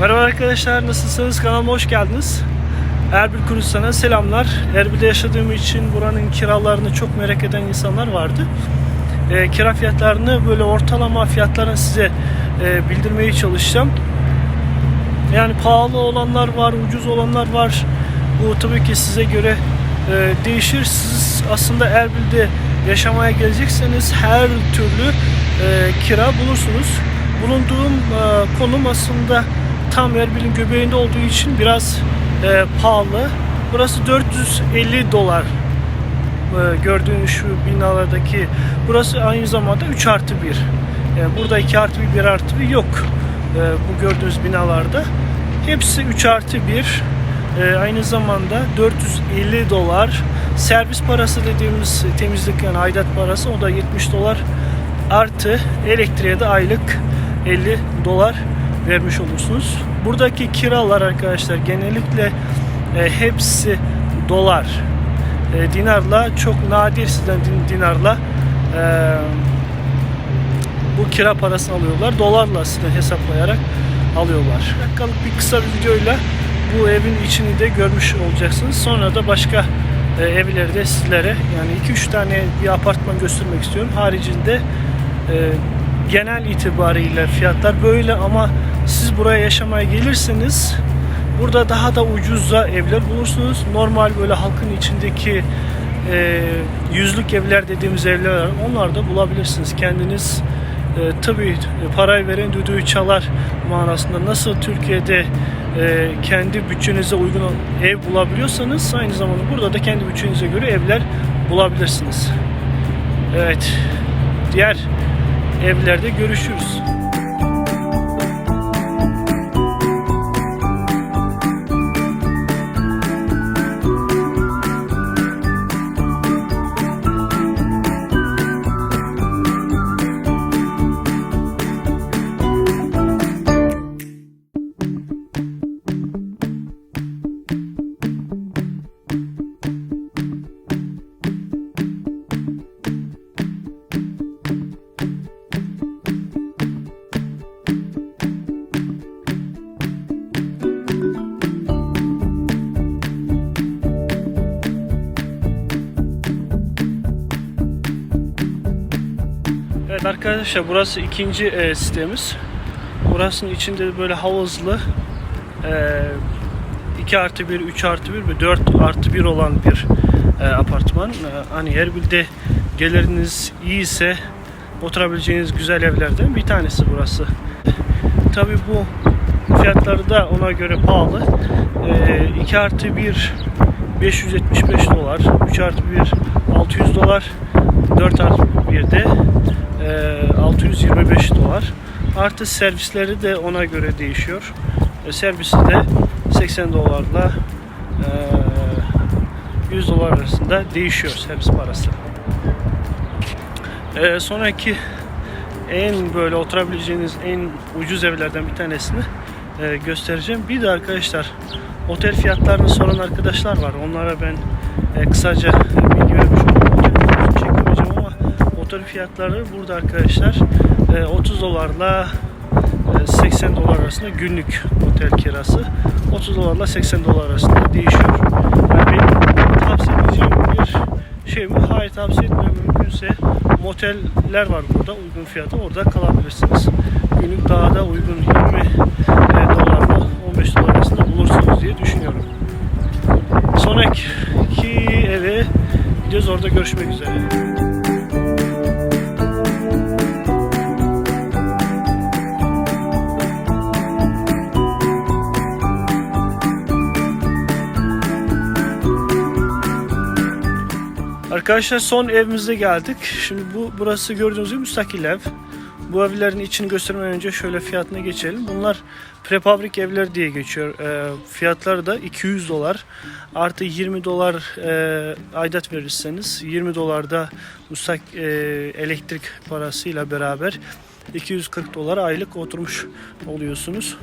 Merhaba arkadaşlar nasılsınız kanalıma hoş geldiniz. Erbil Kurustan'a selamlar. Erbil'de yaşadığım için buranın kiralarını çok merak eden insanlar vardı. Ee, kira fiyatlarını böyle ortalama fiyatlarını size e, bildirmeye çalışacağım. Yani pahalı olanlar var, ucuz olanlar var. Bu tabii ki size göre e, değişir. Siz aslında Erbil'de yaşamaya gelecekseniz her türlü e, kira bulursunuz. Bulunduğum e, konum aslında tam Erbil'in göbeğinde olduğu için biraz e, pahalı. Burası 450 dolar e, gördüğünüz şu binalardaki. Burası aynı zamanda 3 artı 1 yani burada 2 artı 1 1 artı 1 yok e, bu gördüğünüz binalarda. Hepsi 3 artı 1 e, aynı zamanda 450 dolar. Servis parası dediğimiz temizlik yani aidat parası o da 70 dolar. Artı elektriğe de aylık 50 dolar vermiş olursunuz. Buradaki kiralar arkadaşlar genellikle e, hepsi dolar e, dinarla çok nadir sizden din- dinarla e, bu kira parasını alıyorlar. Dolarla sizden hesaplayarak alıyorlar. Dakikalık bir kısa bir videoyla bu evin içini de görmüş olacaksınız. Sonra da başka e, evleri de sizlere yani 2-3 tane bir apartman göstermek istiyorum. Haricinde e, genel itibariyle fiyatlar böyle ama buraya yaşamaya gelirseniz Burada daha da ucuza evler bulursunuz. Normal böyle halkın içindeki e, yüzlük evler dediğimiz evler var. Onlar da bulabilirsiniz. Kendiniz e, tabii parayı veren düdüğü çalar manasında nasıl Türkiye'de e, kendi bütçenize uygun ev bulabiliyorsanız aynı zamanda burada da kendi bütçenize göre evler bulabilirsiniz. Evet. Diğer evlerde görüşürüz. Arkadaşlar burası ikinci e, sitemiz. Burasının içinde böyle havuzlu e, 2 artı 1, 3 artı 1 ve 4 artı 1 olan bir e, apartman. E, hani Erbil'de geliriniz iyiyse oturabileceğiniz güzel evlerden bir tanesi burası. Tabi bu fiyatları da ona göre pahalı. E, 2 artı 1 575 dolar, 3 artı 1 600 dolar, 4 artı 1 de 625 dolar. Artı servisleri de ona göre değişiyor. E, servisi de 80 dolarla e, 100 dolar arasında değişiyor servis parası. E, sonraki en böyle oturabileceğiniz en ucuz evlerden bir tanesini e, göstereceğim. Bir de arkadaşlar otel fiyatlarını soran arkadaşlar var. Onlara ben e, kısaca bilgi vermiş oldum. Otel fiyatları burada arkadaşlar e, 30 dolarla e, 80 dolar arasında günlük otel kirası 30 dolarla 80 dolar arasında değişiyor. Yani tavsiye edeceğim bir şey mi? Hayır tavsiye etmiyorum. Mümkünse moteller var burada uygun fiyata orada kalabilirsiniz. Günlük daha da uygun 20 dolarla 15 dolar arasında bulursunuz diye düşünüyorum. Sonraki eve gidiyoruz orada görüşmek üzere. Arkadaşlar son evimize geldik. Şimdi bu burası gördüğünüz gibi müstakil ev. Bu evlerin içini göstermeden önce şöyle fiyatına geçelim. Bunlar prefabrik evler diye geçiyor. E, fiyatları da 200 dolar. Artı 20 dolar e, aidat verirseniz 20 dolar da mustak e, elektrik parasıyla beraber 240 dolar aylık oturmuş oluyorsunuz.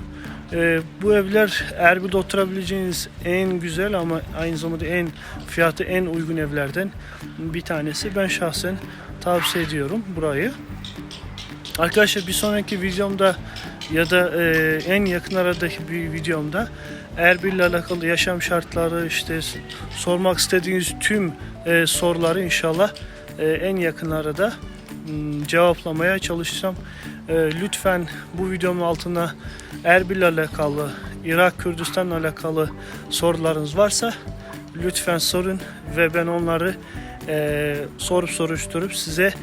E, bu evler Erbil'de oturabileceğiniz en güzel ama aynı zamanda en fiyatı en uygun evlerden bir tanesi. Ben şahsen tavsiye ediyorum burayı. Arkadaşlar bir sonraki videomda ya da e, en yakın aradaki bir videomda Erbil ile alakalı yaşam şartları işte sormak istediğiniz tüm e, soruları inşallah e, en yakın arada cevaplamaya çalışacağım. E, lütfen bu videomun altına Erbil ile alakalı, Irak Kürdistan ile alakalı sorularınız varsa lütfen sorun ve ben onları e, sorup soruşturup size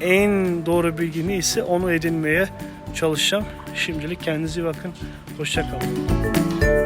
en doğru bilgi neyse onu edinmeye çalışacağım. Şimdilik kendinize bakın. Hoşçakalın.